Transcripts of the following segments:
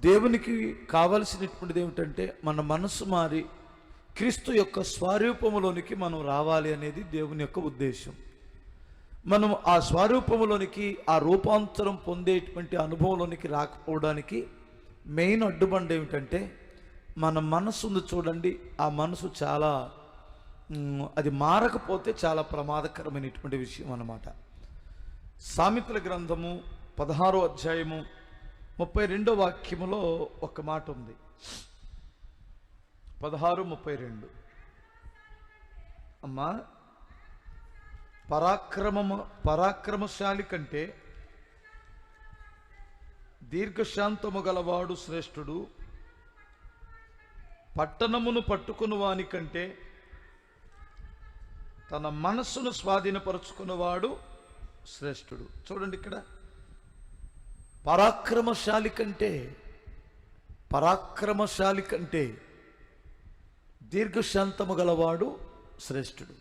దేవునికి కావలసినటువంటిది ఏమిటంటే మన మనసు మారి క్రీస్తు యొక్క స్వరూపములోనికి మనం రావాలి అనేది దేవుని యొక్క ఉద్దేశం. మనం ఆ స్వరూపములోనికి ఆ రూపాంతరం పొందేటువంటి అనుభవంలోనికి రాకపోవడానికి మెయిన్ అడ్డుబండ ఏమిటంటే మన మనసు ఉంది చూడండి ఆ మనసు చాలా అది మారకపోతే చాలా ప్రమాదకరమైనటువంటి విషయం అన్నమాట. సామిత్ర గ్రంథము పదహారో అధ్యాయము ముప్పై రెండో వాక్యములో ఒక మాట ఉంది. పదహారు ముప్పై రెండు. అమ్మా పరాక్రమము పరాక్రమశాలి కంటే దీర్ఘశాంతము గలవాడు శ్రేష్ఠుడు పట్టణమును పట్టుకుని వాని కంటే తన మనస్సును స్వాధీనపరుచుకున్నవాడు శ్రేష్ఠుడు. చూడండి ఇక్కడ. పరాక్రమశాలి కంటే పరాక్రమశాలి కంటే దీర్ఘశాంతము గలవాడు శ్రేష్ఠుడు.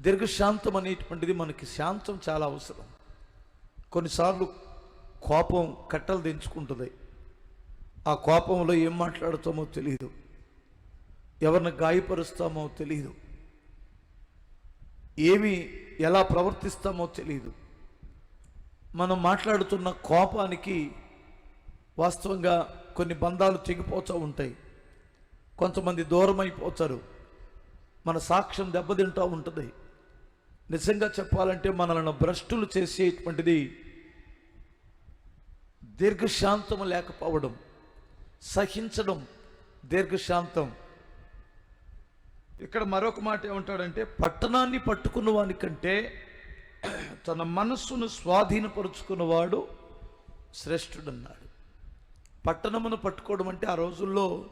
దీర్ఘశాంతం అనేటువంటిది మనకి శాంతం చాలా అవసరం. కొన్నిసార్లు కోపం కట్టలు దించుకుంటుంది ఆ కోపంలో ఏం మాట్లాడుతామో తెలియదు ఎవరిని గాయపరుస్తామో తెలియదు ఏమి ఎలా ప్రవర్తిస్తామో తెలియదు మనం మాట్లాడుతున్న కోపానికి వాస్తవంగా కొన్ని బంధాలు తెగిపోతూ ఉంటాయి. కొంతమంది దూరం అయిపోతారు మన సాక్ష్యం దెబ్బతింటూ ఉంటుంది. నిజంగా చెప్పాలంటే మనల్ని భ్రష్టులు చేసేటువంటిది దీర్ఘశాంతం లేకపోవడం సహించడం దీర్ఘశాంతం. ఇక్కడ మరొక మాట ఏమంటాడంటే పట్టణాన్ని పట్టుకున్న వానికంటే తన మనస్సును స్వాధీనపరుచుకున్నవాడు శ్రేష్ఠుడన్నాడు. పట్టణమును పట్టుకోవడం అంటే ఆ రోజుల్లో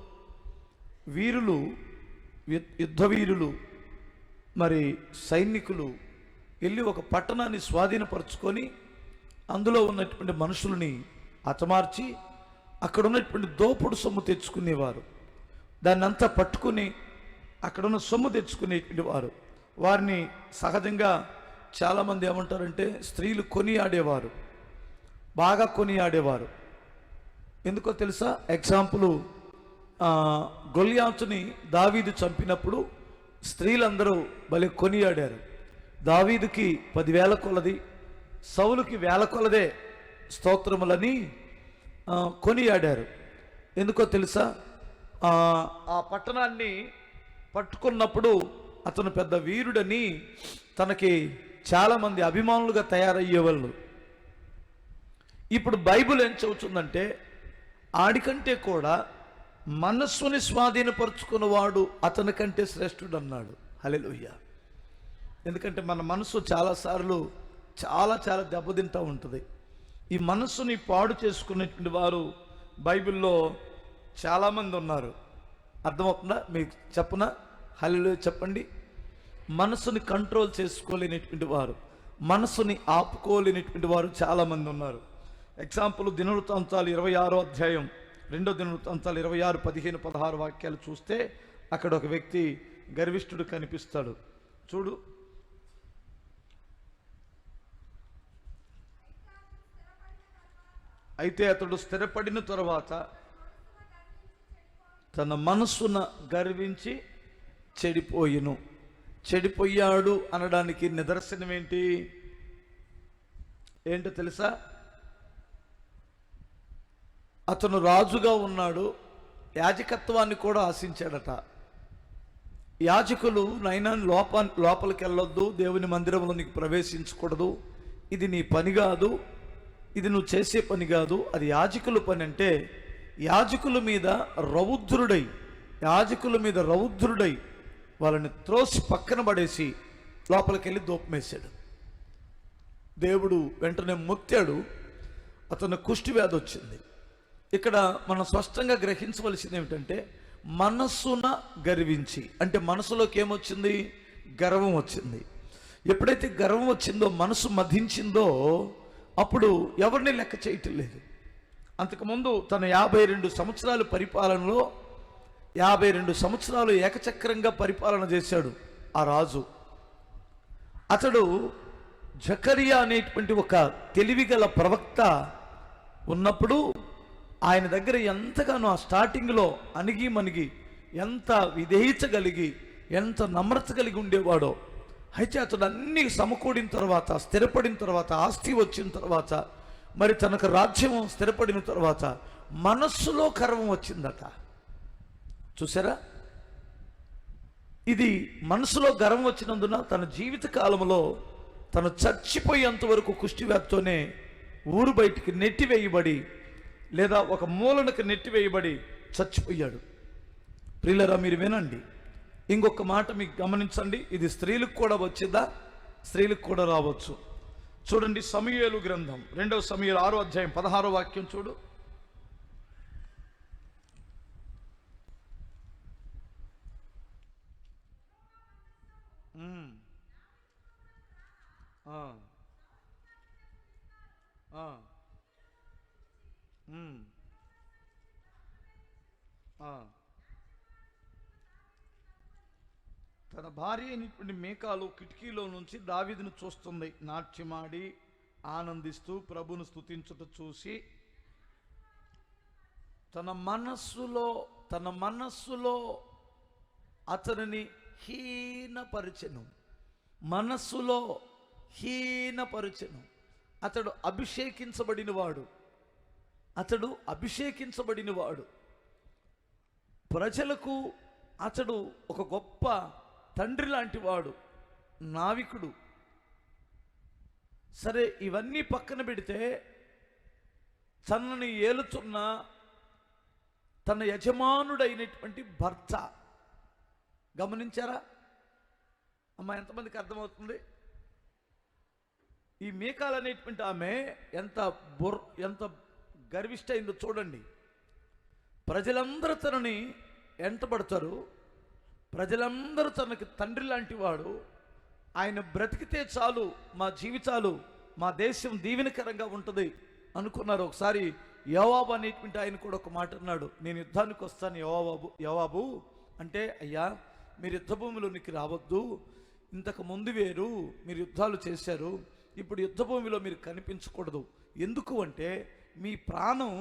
వీరులు యుద్ధవీరులు మరి సైనికులు వెళ్ళి ఒక పట్టణాన్ని స్వాధీనపరుచుకొని అందులో ఉన్నటువంటి మనుషుల్ని హతమార్చి అక్కడ ఉన్నటువంటి దోపుడు సొమ్ము తెచ్చుకునేవారు. దాన్ని అంతా పట్టుకుని అక్కడున్న సొమ్ము తెచ్చుకునేటువంటి వారు. వారిని సహజంగా చాలామంది ఏమంటారంటే స్త్రీలు కొని ఆడేవారు బాగా కొని ఆడేవారు ఎందుకో తెలుసా? ఎగ్జాంపుల్ గొల్యాతుని దావీదు చంపినప్పుడు స్త్రీలందరూ భలే కొనియాడారు. దావీదుకి పదివేల కొలది సౌలుకి వేల కొలదే స్తోత్రములని కొనియాడారు. ఎందుకో తెలుసా? ఆ పట్టణాన్ని పట్టుకున్నప్పుడు అతను పెద్ద వీరుడని తనకి చాలామంది అభిమానులుగా తయారయ్యే వాళ్ళు. ఇప్పుడు బైబిల్ ఏం చెబుతుందంటే ఆడికంటే కూడా మనస్సుని స్వాధీనపరుచుకున్నవాడు అతని కంటే శ్రేష్ఠుడు అన్నాడు హలెలుయ్య ఎందుకంటే మన మనసు చాలాసార్లు చాలా చాలా దెబ్బతింటూ ఉంటుంది. ఈ మనస్సుని పాడు చేసుకునేటువంటి వారు బైబిల్లో చాలామంది ఉన్నారు. అర్థమవుతుందా? మీకు చెప్పన? హలో చెప్పండి. మనసుని కంట్రోల్ చేసుకోలేనటువంటి వారు మనసుని ఆపుకోలేనటువంటి వారు చాలామంది ఉన్నారు. ఎగ్జాంపుల్ దినవృత్తాంతాలు ఇరవై ఆరో అధ్యాయం రెండో దినవృత్తాంతాలు ఇరవై ఆరు పదిహేను పదహారు వాక్యాలు చూస్తే అక్కడ ఒక వ్యక్తి గర్విష్ఠుడు కనిపిస్తాడు. చూడు. అయితే అతడు స్థిరపడిన తర్వాత తన మనస్సున గర్వించి చెడిపోయిను. చెడిపోయాడు అనడానికి నిదర్శనం ఏంటి? ఏంటో తెలుసా? అతను రాజుగా ఉన్నాడు యాజకత్వాన్ని కూడా ఆశించాడట. యాజకులు నైనా లోప లోపలికి వెళ్ళొద్దు దేవుని మందిరంలో నీకు ప్రవేశించకూడదు. ఇది నీ పని కాదు ఇది నువ్వు చేసే పని కాదు అది యాజకుల పని అంటే యాజకుల మీద రౌద్రుడై యాజకుల మీద రౌద్రుడై వాళ్ళని త్రోసి పక్కన పడేసి లోపలికి వెళ్ళి దూపమేశాడు. దేవుడు వెంటనే మొత్తాడు అతను కుష్టి వ్యాధి వచ్చింది. ఇక్కడ మనం స్పష్టంగా గ్రహించవలసింది ఏమిటంటే మనస్సున గర్వించి అంటే మనసులోకి ఏమొచ్చింది? గర్వం వచ్చింది. ఎప్పుడైతే గర్వం వచ్చిందో మనసు మధించిందో అప్పుడు ఎవరిని లెక్క చేయటం లేదు. అంతకుముందు తన యాభై రెండు సంవత్సరాల పరిపాలనలో యాభై రెండు సంవత్సరాలు ఏకచక్రంగా పరిపాలన చేశాడు ఆ రాజు. అతడు జకరియా అనేటువంటి ఒక తెలివిగల ప్రవక్త ఉన్నప్పుడు ఆయన దగ్గర ఎంతగానో ఆ స్టార్టింగ్లో అణిగి మణిగి ఎంత విధేయించగలిగి ఎంత నమ్రత కలిగి ఉండేవాడో అయితే అతడు అన్ని సమకూడిన తర్వాత స్థిరపడిన తర్వాత ఆస్తి వచ్చిన తర్వాత మరి తనకు రాజ్యం స్థిరపడిన తర్వాత మనస్సులో గర్వం వచ్చిందట. చూసారా ఇది మనసులో గర్వం వచ్చినందున తన జీవిత కాలంలో తను చచ్చిపోయేంత వరకు కుష్టివ్యాధితోనే ఊరు బయటికి నెట్టివేయబడి లేదా ఒక మూలనకు నెట్టివేయబడి చచ్చిపోయాడు. ప్రియులరా మీరు వినండి. ఇంకొక మాట మీకు గమనించండి. ఇది స్త్రీలకు కూడా వచ్చిందా? స్త్రీలకు కూడా రావచ్చు. చూడండి సమయలు గ్రంథం. రెండవ సమయలు ఆరో అధ్యాయం పదహారో వాక్యం చూడు మ్మ్. ఆ. ఆ. మ్మ్. ఆ. తన భార్య అయినటువంటి మేకాలు కిటికీలో నుంచి దావిదిని చూస్తుంది. నాట్యమాడి ఆనందిస్తూ ప్రభును స్తుతించుట చూసి తన మనస్సులో తన మనస్సులో అతనిని హీనపరిచను. మనస్సులో హీనపరచను. అతడు అభిషేకించబడినవాడు. అతడు అభిషేకించబడినవాడు. ప్రజలకు అతడు ఒక గొప్ప తండ్రి లాంటి వాడు నావికుడు. సరే ఇవన్నీ పక్కన పెడితే తనని ఏలుతున్న తన యజమానుడైనటువంటి భర్త. గమనించారా? అమ్మ ఎంతమందికి అర్థమవుతుంది? ఈ మేకాలు అనేటువంటి ఆమె ఎంత బుర్ ఎంత గర్విష్ట అయిందో చూడండి. ప్రజలందరూ తనని ఎంటబడతారు. ప్రజలందరూ తనకి తండ్రి లాంటి వాడు. ఆయన బ్రతికితే చాలు మా జీవితాలు మా దేశం దీవెనకరంగా ఉంటుంది అనుకున్నారు. ఒకసారి యోవాబు అనేటువంటి ఆయన కూడా ఒక మాట అన్నాడు. నేను యుద్ధానికి వస్తాను యోవాబు యోవాబు. అంటే అయ్యా మీరు యుద్ధభూమిలోనికి రావద్దు. ఇంతకు ముందు వేరు మీరు యుద్ధాలు చేశారు. ఇప్పుడు యుద్ధభూమిలో మీరు కనిపించకూడదు. ఎందుకు అంటే మీ ప్రాణం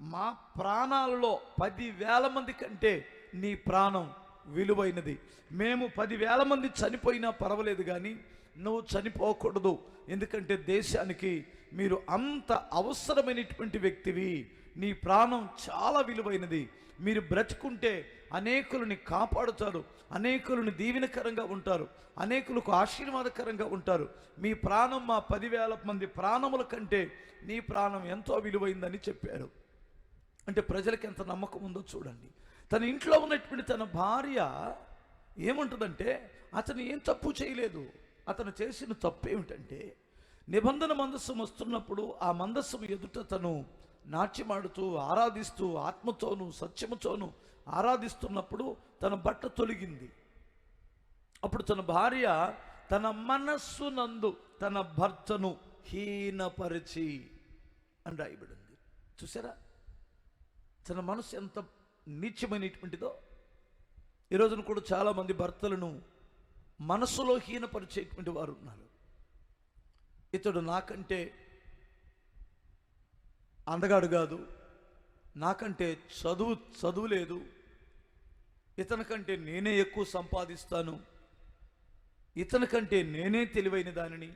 మా ప్రాణాలలో పదివేల మంది కంటే నీ ప్రాణం విలువైనది. మేము పదివేల మంది చనిపోయినా పర్వాలేదు కానీ నువ్వు చనిపోకూడదు. ఎందుకంటే దేశానికి మీరు అంత అవసరమైనటువంటి వ్యక్తివి. నీ ప్రాణం చాలా విలువైనది. మీరు బ్రతుకుంటే అనేకులని కాపాడుతారు. అనేకులను దీవెనకరంగా ఉంటారు. అనేకులకు ఆశీర్వాదకరంగా ఉంటారు. మీ ప్రాణం మా పదివేల మంది ప్రాణముల కంటే నీ ప్రాణం ఎంతో విలువైందని చెప్పారు. అంటే ప్రజలకు ఎంత నమ్మకం ఉందో చూడండి. తన ఇంట్లో ఉన్నటువంటి తన భార్య ఏముంటుందంటే అతను ఏం తప్పు చేయలేదు. అతను చేసిన తప్పు ఏమిటంటే నిబంధన మందస్సు వస్తున్నప్పుడు ఆ మందస్సు ఎదుట తను నాట్యమాడుతూ ఆరాధిస్తూ ఆత్మతోనూ సత్యముతోనూ ఆరాధిస్తున్నప్పుడు తన బట్ట తొలగింది. అప్పుడు తన భార్య తన మనస్సు నందు తన భర్తను హీనపరిచి అని రాయబడింది. చూసారా? తన మనసు ఎంత నీచమైనటువంటిదో. ఈ రోజున కూడా చాలామంది భర్తలను మనసులో హీనపరిచేటువంటి వారు ఉన్నారు. ఇతడు నాకంటే అందగాడు కాదు. నాకంటే చదువు చదువు లేదు. ఇతని కంటే నేనే ఎక్కువ సంపాదిస్తాను. ఇతని కంటే నేనే తెలివైన దానిని.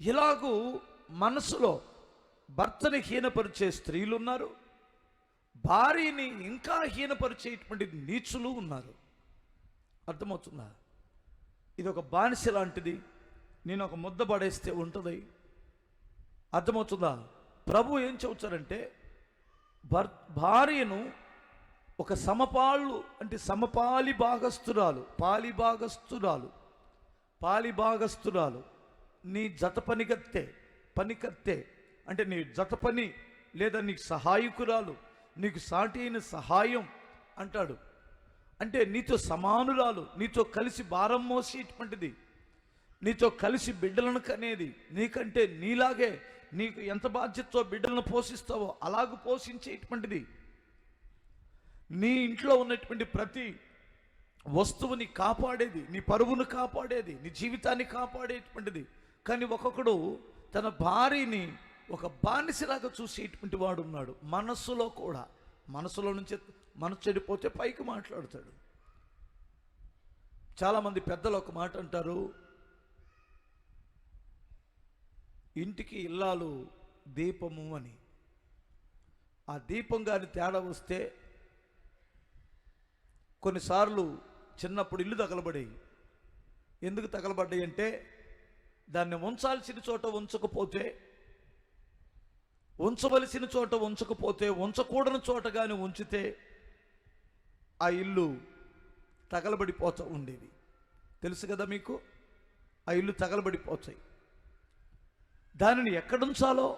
ఇలాగూ మనసులో భర్తని హీనపరిచే స్త్రీలు ఉన్నారు భార్యని ఇంకా హీనపరిచేటువంటి నీచులు ఉన్నారు. అర్థమవుతుందా? ఇది ఒక బానిస లాంటిది నేను ఒక ముద్ద పడేస్తే ఉంటుంది. అర్థమవుతుందా? ప్రభు ఏం చెబుతారంటే భర్ భార్యను ఒక సమపాళ్ళు అంటే సమపాలి భాగస్తురాలు పాలి భాగస్థురాలు పాలి భాగస్థురాలు నీ జత పనికత్తే పనికత్తే అంటే నీ జత పని లేదా నీకు సహాయకురాలు నీకు సాటి అయిన సహాయం అంటాడు. అంటే నీతో సమానురాలు నీతో కలిసి భారం మోసేటువంటిది నీతో కలిసి బిడ్డలను కనేది నీకంటే నీలాగే నీకు ఎంత బాధ్యతతో బిడ్డలను పోషిస్తావో అలాగ పోషించేటువంటిది. నీ ఇంట్లో ఉన్నటువంటి ప్రతి వస్తువుని కాపాడేది నీ పరువును కాపాడేది నీ జీవితాన్ని కాపాడేటువంటిది. కానీ ఒక్కొక్కడు తన భార్యని ఒక బానిసలాగా చూసేటువంటి వాడు ఉన్నాడు మనస్సులో కూడా మనసులో నుంచి మనసు చెడిపోతే పైకి మాట్లాడతాడు. చాలామంది పెద్దలు ఒక మాట అంటారు ఇంటికి ఇల్లాలు దీపము అని. ఆ దీపం కానీ తేడా వస్తే కొన్నిసార్లు చిన్నప్పుడు ఇల్లు తగలబడేవి ఎందుకు తగలబడ్డాయి అంటే దాన్ని ఉంచాల్సిన చోట ఉంచకపోతే ఉంచవలసిన చోట ఉంచకపోతే ఉంచకూడని చోట కానీ ఉంచితే ఆ ఇల్లు తగలబడిపోతూ ఉండేది. తెలుసు కదా మీకు? ఆ ఇల్లు తగలబడిపోతాయి. దానిని ఎక్కడ ఉంచాలో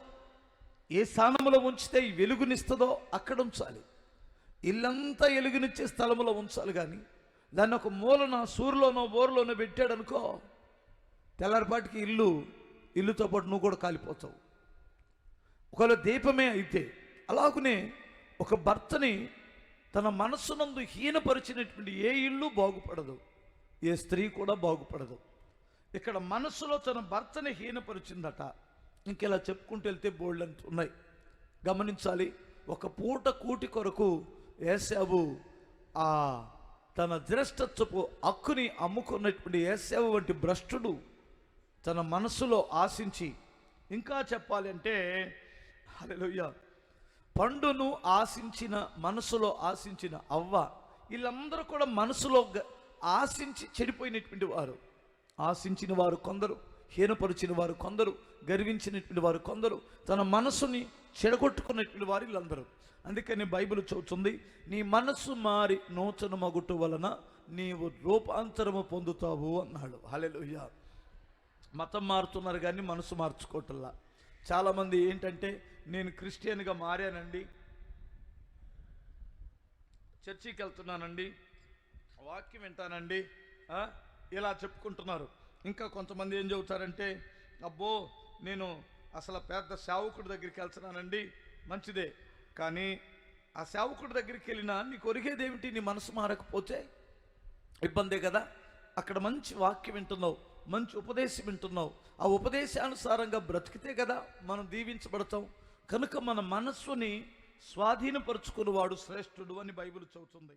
ఏ స్థానంలో ఉంచితే ఈ వెలుగునిస్తుందో అక్కడ ఉంచాలి ఇల్లంతా వెలుగునిచ్చే స్థలంలో ఉంచాలి కానీ దాన్ని ఒక మూలన సూర్యలోనో బోరులోనో పెట్టాడనుకో తెల్లారిపాటికి ఇల్లు ఇల్లుతో పాటు నువ్వు కూడా కాలిపోతావు. ఒకవేళ దీపమే అయితే అలాగనే ఒక భర్తని తన మనస్సునందు హీనపరిచినటువంటి ఏ ఇల్లు బాగుపడదు ఏ స్త్రీ కూడా బాగుపడదు. ఇక్కడ మనస్సులో తన భర్తని హీనపరిచిందట. ఇంకెలా చెప్పుకుంటూ వెళ్తే బోల్డ్ అంత ఉన్నాయి. గమనించాలి ఒక పూట కూటి కొరకు ఏసావు ఆ తన జ్యేష్ఠత్వపు హక్కుని అమ్ముకున్నటువంటి ఏసావు వంటి భ్రష్టుడు తన మనస్సులో ఆశించి ఇంకా చెప్పాలంటే అలెలుయ్య పండును ఆశించిన మనసులో ఆశించిన అవ్వ వీళ్ళందరూ కూడా మనసులో ఆశించి చెడిపోయినటువంటి వారు. ఆశించిన వారు కొందరు. హీనపరిచిన వారు కొందరు గర్వించినటువంటి వారు కొందరు తన మనసుని చెడగొట్టుకున్నటువంటి వారు వీళ్ళందరూ. అందుకని బైబిల్ చెబుతుంది నీ మనస్సు మారి నూతన మగుట వలన నీవు రూపాంతరము పొందుతావు అన్నాడు. హల్లెలూయా. మతం మారుతున్నారు కానీ మనసు మార్చుకోవటంలా. చాలామంది ఏంటంటే నేను క్రిస్టియన్గా మారానండి చర్చికి వెళ్తున్నానండి వాక్యం వింటానండి ఇలా చెప్పుకుంటున్నారు. ఇంకా కొంతమంది ఏం చెబుతారంటే అబ్బో నేను అసలు పెద్ద సేవకుడి దగ్గరికి వెళ్తున్నానండి మంచిదే. కానీ ఆ సేవకుడి దగ్గరికి వెళ్ళినా నీకు కొరిగేదేమిటి నీ మనసు మారకపోతే ఇబ్బందే కదా. అక్కడ మంచి వాక్యం వింటున్నావు మంచి ఉపదేశం వింటున్నావు. ఆ ఉపదేశానుసారంగా బ్రతికితే కదా మనం దీవించబడతాం. కనుక మన మనస్సుని స్వాధీనపరుచుకున్నవాడు శ్రేష్ఠుడు అని బైబిల్ చెబుతుంది.